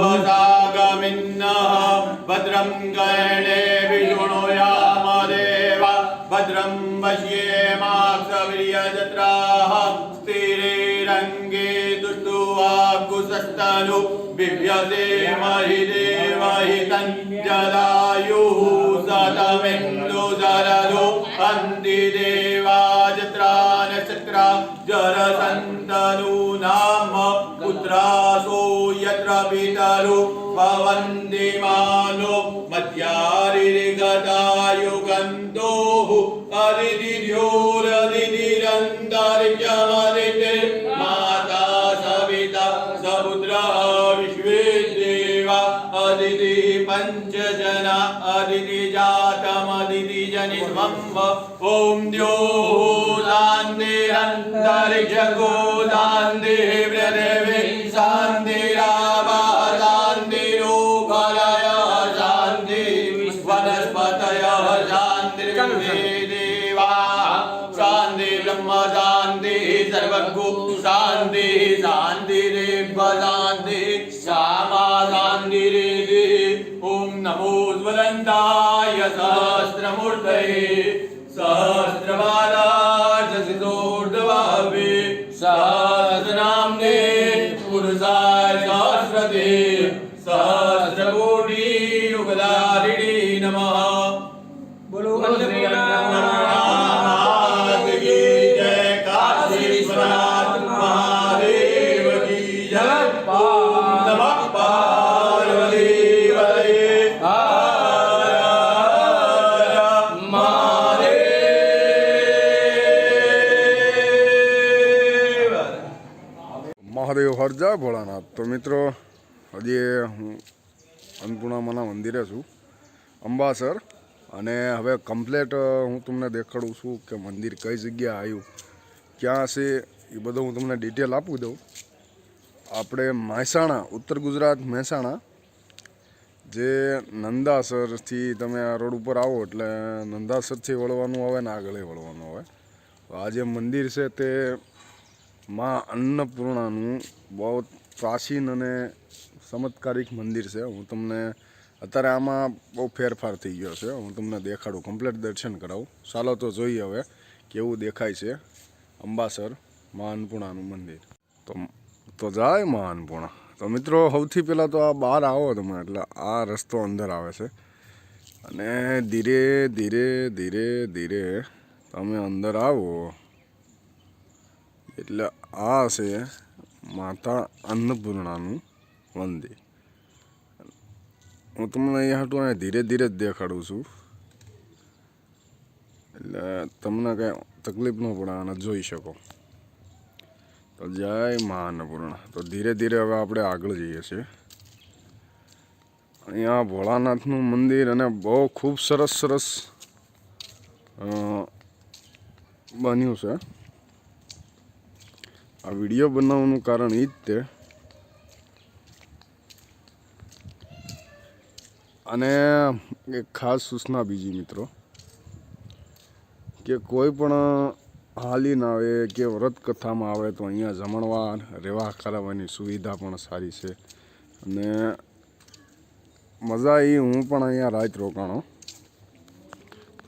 वसागमिन्नः भद्रं कर्णे विष्णुयामदेव भद्रं पश्येमाक्षवीर्यजत्राः स्थिरेरङ्गे दुष्टुवाकुशस्तनु बिभ्यसेमहि देवहि तञ्जलायुः सतमिन्दुजरदो हन्ति देवा जत्रा न नक्षत्रा जरसन्तनूना पितरु भवन्ति मानो मध्यारिगतायुगन्तोः अदितिर्योरदितिरन्तरिक्षमदिते माता सविता समुद्रः विश्वे देवा अदिति पञ्चजना अदिति जातमदितिजनिध्वं ॐ द्यो शान्तिरन्तरिक्षगो शान्तिः सहस्रवा હર જા ભોળાનાથ. તો મિત્રો, હજી હું અન્નપૂર્ણામાના મંદિરે છું, અંબાસર. અને હવે કમ્પ્લેટ હું તમને દેખાડું છું કે મંદિર કઈ જગ્યાએ આવ્યું, ક્યાં છે, એ બધું હું તમને ડિટેલ આપું દઉં. આપણે મહેસાણા, ઉત્તર ગુજરાત મહેસાણા, જે નંદાસરથી તમે આ રોડ ઉપર આવો એટલે નંદાસરથી વળવાનું આવે ને આગળ વળવાનું આવે. તો આ જે મંદિર છે તે માં અન્નપૂર્ણાનું બહુ પ્રાચીન અને ચમત્કારિક મંદિર છે. હું તમને અત્યારે આમાં બહુ ફેરફાર થઈ ગયો છે. હું તમને દેખાડું કમ્પ્લીટ દર્શન કરાવું. ચાલો તો જોઈએ હવે કેવું દેખાય છે અંબાસર મહાનપુણાનું મંદિર. તો તો જાય મહાનપુણા. તો મિત્રો, સૌથી પહેલાં તો આ બહાર આવો તમે, એટલે આ રસ્તો અંદર આવે છે. અને ધીરે ધીરે ધીરે ધીરે તમે અંદર આવો. એટલે આ છે માતા અન્નપૂર્ણાનું મંદિર હું તમને અહીંયા હતું અને ધીરે ધીરે જ દેખાડું છું એટલે તમને કાંઈ તકલીફ ન પડે અને જોઈ શકો તો જય મા અન્નપૂર્ણા તો ધીરે ધીરે હવે આપણે આગળ જઈએ છીએ અહીંયા ભોળાનાથનું મંદિર અને બહુ ખૂબ સરસ સરસ બન્યું છે આ વીડિયો બનાવવાનું કારણ એ જ તે. અને એક ખાસ સૂચના બીજી મિત્રો, કે કોઈ પણ હાલી ના આવે કે વ્રત કથામાં આવે તો અહીંયા જમણવાર રહેવા કરાવવાની સુવિધા પણ સારી છે. અને મજા આવી હું પણ અહીંયા રાત રોકાણો.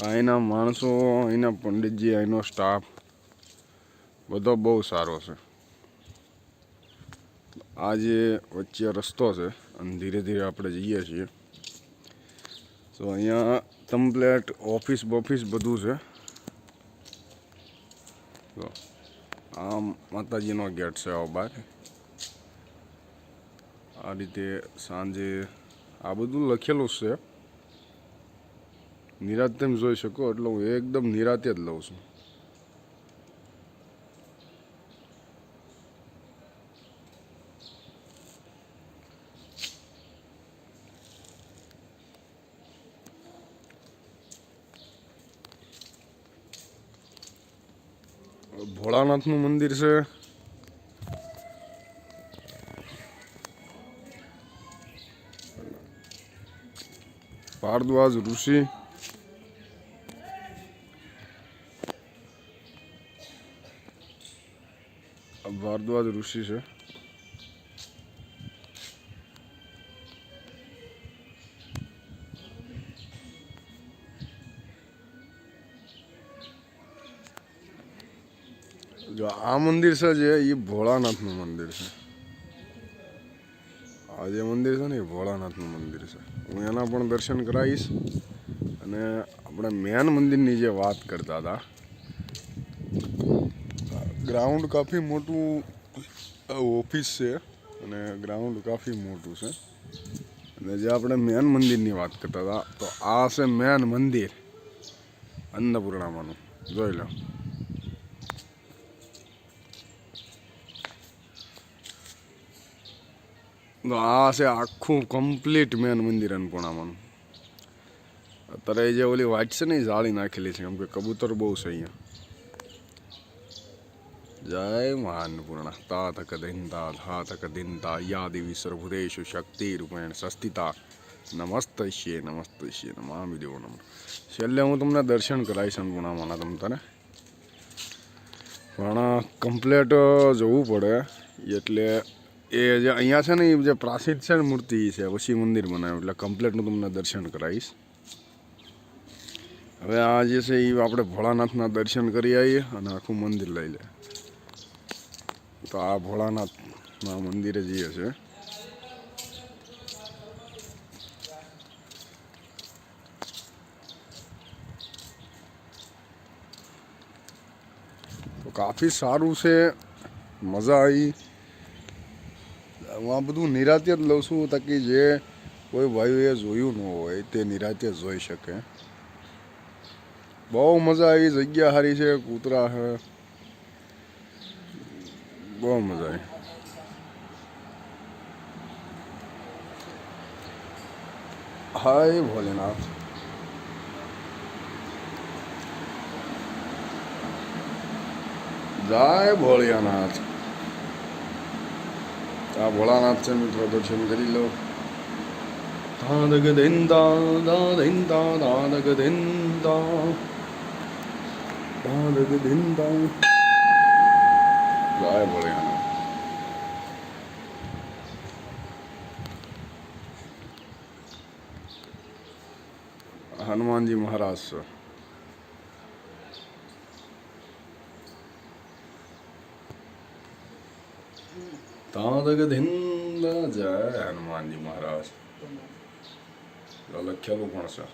અહીંના માણસો અહીંના પંડિતજી અહીંનો સ્ટાફ બધો બહુ સારો છે. આ જે વચ્ચે રસ્તો છે, અને ધીરે ધીરે આપણે જઈએ છીએ. તો અહીંયા કમ્પ્લેટ ઓફિસ બોફિસ બધું છે. તો આ માતાજીનો ગેટ છે આવો બહાર આ રીતે સાંજે આ બધું લખેલું છે. નિરાત તેમ જોઈ શકો, એટલે હું એકદમ નિરાતે જ લઉં છું. ભોળાનાથનું મંદિર છે. ભારદ્વાજ ઋષિ. ભારદ્વાજ ઋષિ છે. જો આ મંદિર છે જે એ ભોળાનાથનું મંદિર છે. આ જે મંદિર છે ને એ ભોળાનાથનું મંદિર છે. હું એના પણ દર્શન કરાવીશ. અને આપણે મેન મંદિરની જે વાત કરતા હતા ગ્રાઉન્ડ કાફી મોટું ઓફિસ છે. અને ગ્રાઉન્ડ કાફી મોટું છે. અને જે આપણે મેન મંદિરની વાત કરતા હતા, તો આ છે મેન મંદિર, અન્નપૂર્ણામાનું. જોઈ લો. આ છે આખું કમ્પ્લીટ મેન મંદિર અન્નપૂર્ણામાનું અત્યારે જે ઓલી વાટ છે ને જાળી નાખેલી છે, કેમ કે કબૂતર બહુ છે અહીંયા. જય મહાન્નપૂર્ણા તા તક દિનતા ધા તક દિનતા યા દેવી શક્તિ રૂપેણ સસ્તિતા નમસ્ત છીએ નમસ્ત છીએ નમામી દેવો નમ. છેલ્લે હું તમને દર્શન કરાવીશ અન્નપૂર્ણામાના તમ તને પણ કમ્પ્લેટ જવું પડે, એટલે એ જે અહીંયા છે ને, એ જે પ્રાચીન છે ને મૂર્તિ છે પછી મંદિર બનાવ્યું એટલે કમ્પ્લેટ તમને દર્શન કરાવીશ. હવે આ જે છે એ આપણે ભોળાનાથના દર્શન કરી આવીએ અને આખું મંદિર લઈ લે. તો આ ભોળાનાથના મંદિરે જઈએ છે. તો કાફી સારું છે, મજા આવી. હું આ બધું નિરાતે જ લઉં છું, તાકી જે કોઈ ભાઈઓએ જોયું ન હોય તે નિરાતે જોઈ શકે. બહુ મજા આવી, જગ્યા સારી છે, કૂતરા છે બહુ મજા આવી. હાય ભોલેનાથ. જય ભોળિયાનાથ. આ ભોળાનાથ છે મિત્રો દર્શન કરી લો. દાદગ દિંદા દાદિંદા દાદગ દિંદા દાદગ દિંદા જય ભોળિયાનાથ હનુમાનજી મહારાજ છે. તાદગ ધિંદા જય હનુમાનજી મહારાજ લખેલું પણ છે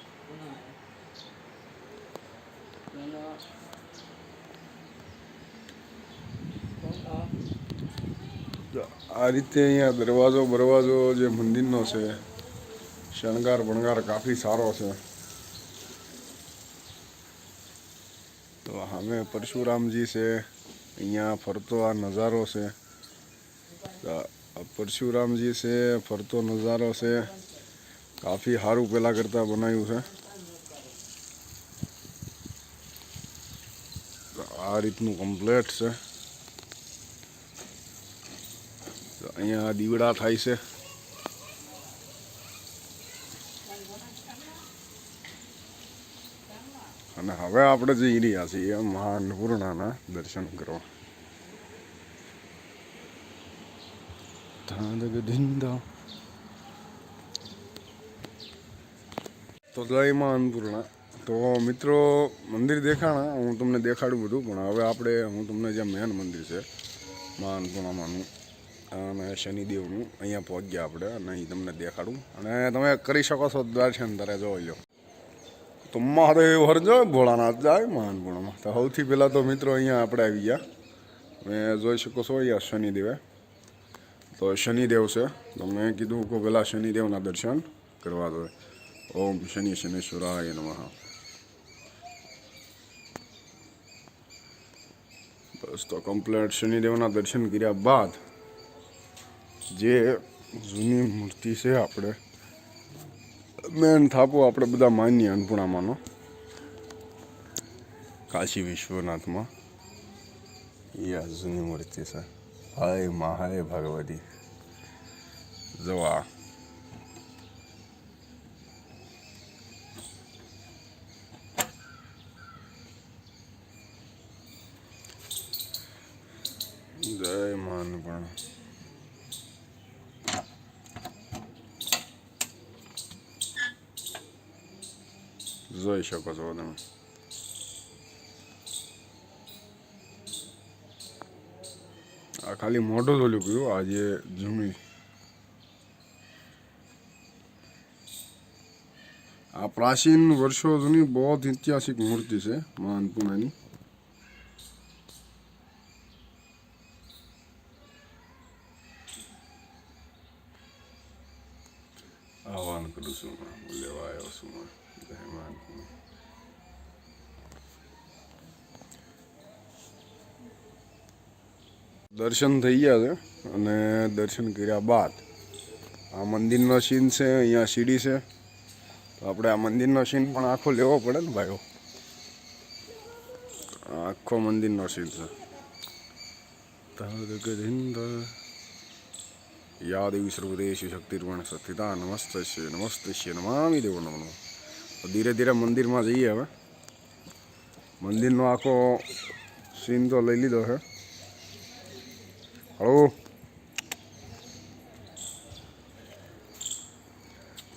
આ રીતે અહીંયા દરવાજો બરવાજો જે મંદિરનો છે શણગાર બણગાર કાફી સારો છે તો સામે પરશુરામજી છે અહીંયા ફરતો આ નજારો છે પરશુરામજી છે, ફરતો નજારો છે. કાફી સારું પહેલાં કરતાં બનાવ્યું છે. આ રીતનું કમ્પ્લેટ છે. અહીંયા દીવડા થાય છે. અને હવે આપણે જઈ રહ્યા છીએ મહા અન્નપૂર્ણાના દર્શન કરવા. ધાંધગ તો જય માં અન્નપૂર્ણા તો મિત્રો, મંદિર દેખાણા. હું તમને દેખાડું બધું, પણ હવે આપણે, હું તમને જે મેન મંદિર છે મા અન્નપૂર્ણામાનું અને શનિદેવનું, અહીંયા પહોંચ્યા આપણે, અને અહીં તમને દેખાડું. અને તમે કરી શકો છો દર્શન તારે જોઈ લો. તો મહાદેવ હરજો ભોળાનાથ જાય મહાનપુણામાં તો સૌથી પહેલાં તો મિત્રો અહીંયા આપણે આવી ગયા. તમે જોઈ શકો છો અહીંયા શનિદેવે. તો શનિદેવ છે. તો મેં કીધું કે પહેલાં શનિદેવના દર્શન કરવા દો ઓમ શનિ શનિશ્વરાય નમઃ. બસ તો કમ્પ્લેટ શનિદેવના દર્શન કર્યા બાદ જે જૂની મૂર્તિ છે આપણે મેન થાપો આપણે બધા માનીએ અન્નપૂર્ણામાંનો. કાશી વિશ્વનાથમાં. એ આ જૂની મૂર્તિ છે. હાય મા હાય ભગવતી જવા જય માન પણ જોઈ શકો છો તમે આ ખાલી મોઢું જ ઓલું આજે જૂની આ પ્રાચીન વર્ષો જૂની બહુ ઐતિહાસિક મૂર્તિ છે મા આહવાન કરું છું લેવા આવ્યો છું. જય દર્શન થઈ ગયા છે અને દર્શન કર્યા બાદ આ મંદિરનો સીન છે, અહીંયા સીડી છે. તો આપણે આ મંદિરનો સીન પણ આખો લેવો પડે ને ભાઈઓ? આખો મંદિરનો સીન છે. યા દેવી સર્વદેશ શક્તિર્વણ સસ્થિતા નમસ્તે નમસ્તે નમામી દેવો નમનો ધીરે ધીરે મંદિરમાં જઈએ હવે. મંદિરનો આખો સીન તો લઈ લીધો છે. હળો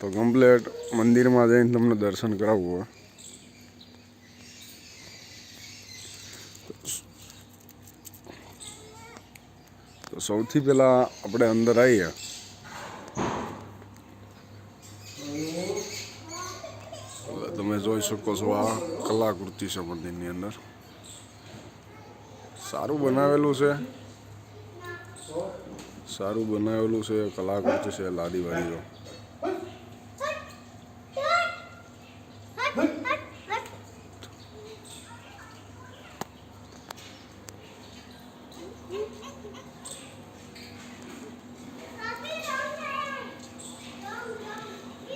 તો કમ્પ્લેટ મંદિરમાં જઈને તમને દર્શન કરાવવું હોય તો સૌથી પહેલા આપણે અંદર આવીએ. તમે જોઈ શકો છો આ કલાકૃતિ છે મંદિરની અંદર. સારું બનાવેલું છે. સારું બનાવેલું છે કલાકૃતિ છે લાદી વાડીઓ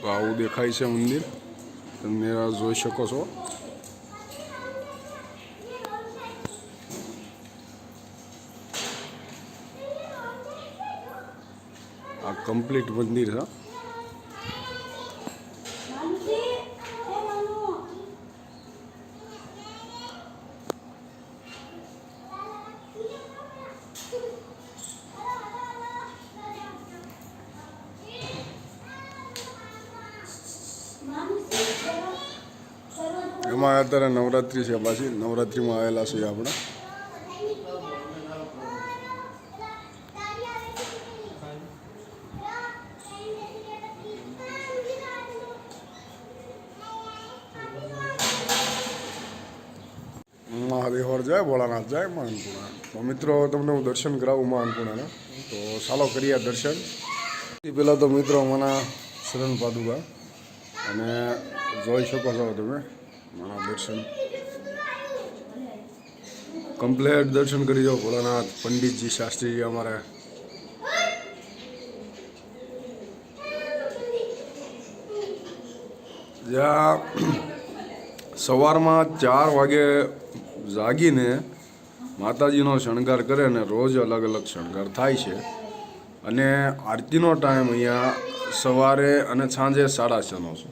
તો આવું દેખાય છે મંદિર. તમે જોઈ શકો છો. આ કમ્પ્લીટ મંદિર છે. અત્યારે નવરાત્રિ છે પાછી. નવરાત્રિમાં આવેલા છીએ આપણે. મહાદેવ જાય, ભોળાનાથ જાય, માનપુરા. તો મિત્રો, તમને હું દર્શન કરાવું માનપુરાના. તો ચાલો કરીએ દર્શન. પહેલાં તો મિત્રો મને શરણ પાદુકા અને જોઈ શકો છો તમે. મારા દર્શન. કમ્પ્લેટ દર્શન કરી જાઓ, ભોળાનાથ, પંડિતજી, શાસ્ત્રીજી અમારે. જ્યાં સવારમાં ચાર વાગે જાગીને માતાજીનો શણગાર કરે ને રોજ અલગ અલગ શણગાર થાય છે. અને આરતીનો ટાઈમ અહીંયા સવારે અને સાંજે સાડા છનો છે.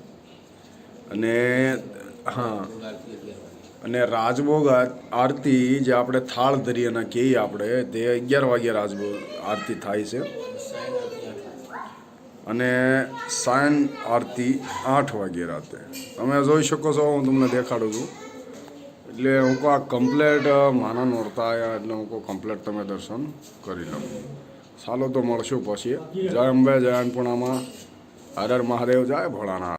અને હા. અને રાજભોગ આરતી જે આપણે થાળ ધરીએ અને કહીએ આપણે, તે અગિયાર વાગે રાજભોગ આરતી થાય છે. અને સાયન આરતી આઠ વાગે રાતે. તમે જોઈ શકો છો, હું તમને દેખાડું છું. એટલે હું કહું આ કમ્પ્લેટ માના નોરતા આવ્યા એટલે હું કહું કમ્પ્લેટ તમે દર્શન કરી લો ચાલો તો મળશું પછી. જય અંબે, જય અન્નપૂર્ણામાં. હર હર મહાદેવ, જાય ભોળાનાથ.